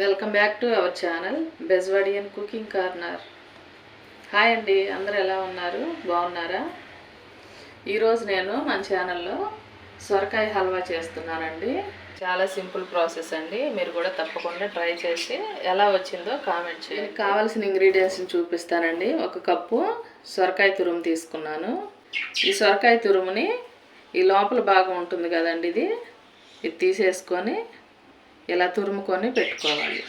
Welcome back to our channel Bezwadian cooking corner. Hi అండి అందరూ ఎలా ఉన్నారు? బాగున్నారా? ఈరోజు నేను మన ఛానల్లో సొరకాయ హల్వా చేస్తున్నానండి. చాలా సింపుల్ ప్రాసెస్ అండి మీరు కూడా తప్పకుండా ట్రై చేసి ఎలా వచ్చిందో కామెంట్ చేయండి. కావాల్సిన ఇంగ్రీడియంట్స్ని చూపిస్తానండి. ఒక కప్పు సొరకాయ తురుము తీసుకున్నాను. ఈ సొరకాయ తురుముని ఈ లోపల భాగం ఉంటుంది కదండి ఇది? ఇది తీసేసుకొని ఇలా తురుముకొని పెట్టుకోవాలి.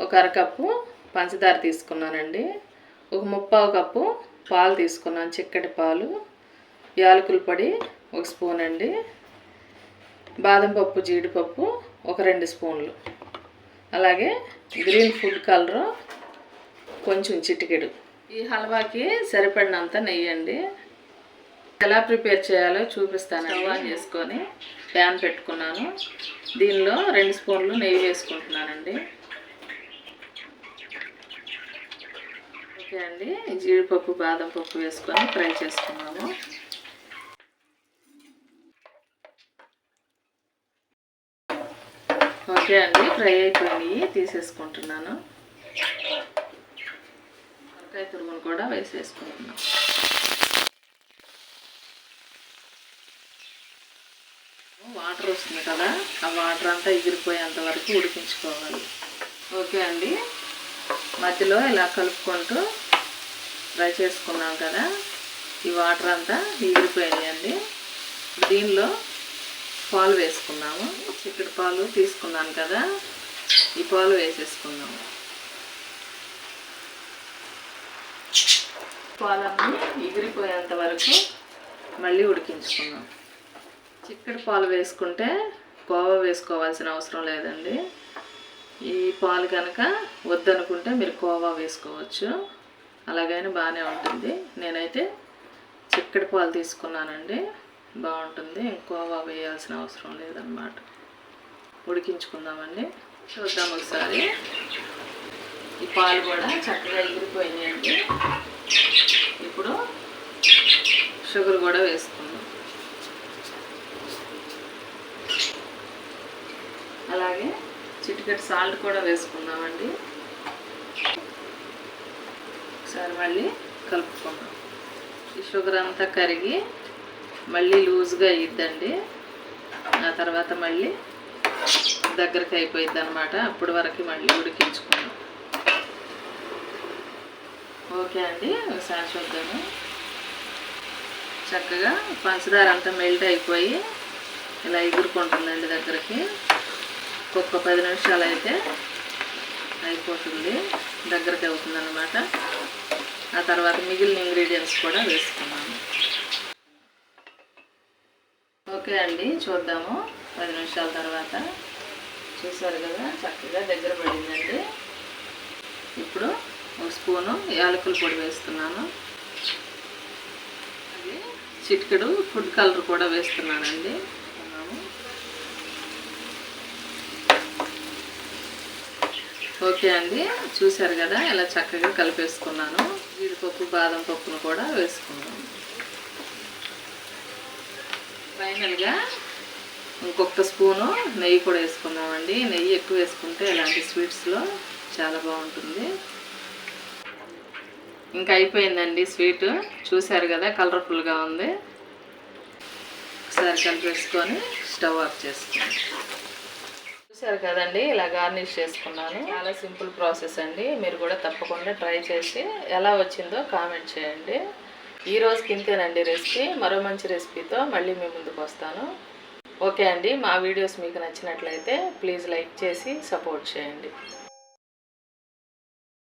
ఒక అరకప్పు పంచదార తీసుకున్నానండి. ఒక ముప్పావు కప్పు పాలు తీసుకున్నాను చిక్కటి పాలు. యాలకుల పొడి ఒక స్పూన్ అండి. బాదం పప్పు జీడిపప్పు ఒక రెండు స్పూన్లు. అలాగే గ్రీన్ ఫుడ్ కలరు కొంచెం చిటికెడు. ఈ హల్వాకి సరిపడినంత నెయ్యండి అండి. ఎలా ప్రిపేర్ చేయాలో చూపిస్తాను స్టవ్ ఆన్ చేసుకొని ప్యాన్ పెట్టుకున్నాను. దీనిలో రెండు స్పూన్లు నెయ్యి వేసుకుంటున్నానండి. ఓకే అండి. జీడిపప్పు బాదం పప్పు వేసుకొని ఫ్రై చేసుకున్నాము. ఓకే అండి. ఫ్రై అయిపోయినాయి. తీసేసుకుంటున్నాను. వంకాయ తురుగును కూడా వేసేసుకుంటున్నాను. వాటర్ వస్తుంది కదా ఆ వాటర్ అంతా ఎగిరిపోయేంత వరకు ఉడికించుకోవాలి. ఓకే అండి. మధ్యలో ఇలా కలుపుకుంటూ ఫ్రై చేసుకున్నాం కదా ఈ వాటర్ అంతా ఎగిరిపోయాయండి దీనిలో పాలు వేసుకున్నాము. చిక్కటి పాలు తీసుకున్నాను కదా ఈ పాలు వేసేసుకున్నాము పాలన్నీ ఎగిరిపోయేంత వరకు మళ్ళీ ఉడికించుకున్నాం చిక్కడి పాలు వేసుకుంటే కోవా వేసుకోవాల్సిన అవసరం లేదండి. ఈ పాలు కనుక వద్దనుకుంటే మీరు కోవా వేసుకోవచ్చు. అలాగైనా బాగానే ఉంటుంది. నేనైతే చిక్కడి పాలు తీసుకున్నానండి. బాగుంటుంది. కోవా వేయాల్సిన అవసరం లేదన్నమాట. ఉడికించుకుందామండి. చూద్దాం ఒకసారి. ఈ పాలు కూడా చక్కగా ఎగిరిపోయినాయండి. ఇప్పుడు షుగర్ కూడా వేసుకుందాం. అలాగే చిటికెట్ సాల్ట్ కూడా వేసుకుందామండి. ఒకసారి మళ్ళీ కలుపుకుందాం. ఈ షుగర్ అంతా కరిగి మళ్ళీ లూజ్గా అయ్యిద్దండి ఆ తర్వాత మళ్ళీ దగ్గరికి అయిపోయింది అనమాట అప్పటి వరకు మళ్ళీ ఉడికించుకుందాం. ఓకే అండి ఒకసారి చూద్దాము. చక్కగా పంచదార అంతా మెల్ట్ అయిపోయి ఇలా ఎగురుకుంటుందండి దగ్గరికి. ఒక్కొక్క పది నిమిషాలు అయితే అయిపోతుంది. దగ్గరికి అవుతుందన్నమాట. ఆ తర్వాత మిగిలిన ఇంగ్రీడియంట్స్ కూడా వేసుకున్నాను ఓకే అండి చూద్దాము. పది నిమిషాల తర్వాత. చూసారు కదా చక్కగా దగ్గర పడిందండి. ఇప్పుడు ఒక స్పూను యాలకుల పొడి వేస్తున్నాను. అది చిటికెడు ఫుడ్ కలర్ కూడా వేస్తున్నానండి. ఓకే అండి. చూసారు కదా ఇలా చక్కగా కలిపేసుకున్నాను. జీడిపప్పు బాదం పప్పును కూడా వేసుకున్నాను. ఫైనల్గా ఇంకొక స్పూను నెయ్యి కూడా వేసుకున్నామండి నెయ్యి ఎక్కువ వేసుకుంటే ఇలాంటి స్వీట్స్లో చాలా బాగుంటుంది. ఇంకా అయిపోయిందండి స్వీట్ చూసారు కదా కలర్ఫుల్గా ఉంది. ఒకసారి కలిపేసుకొని స్టవ్ ఆఫ్ చేసుకోండి చూసారు కదండి ఇలా గార్నిష్ చేసుకున్నాను. చాలా సింపుల్ ప్రాసెస్ అండి. మీరు కూడా తప్పకుండా ట్రై చేసి ఎలా వచ్చిందో కామెంట్ చేయండి. ఈ రోజుకి ఇంతేనండి రెసిపీ. మరో మంచి రెసిపీతో మళ్ళీ మీ ముందుకు వస్తాను. ఓకే అండి మా వీడియోస్ మీకు నచ్చినట్లయితే ప్లీజ్ లైక్ చేసి సపోర్ట్ చేయండి.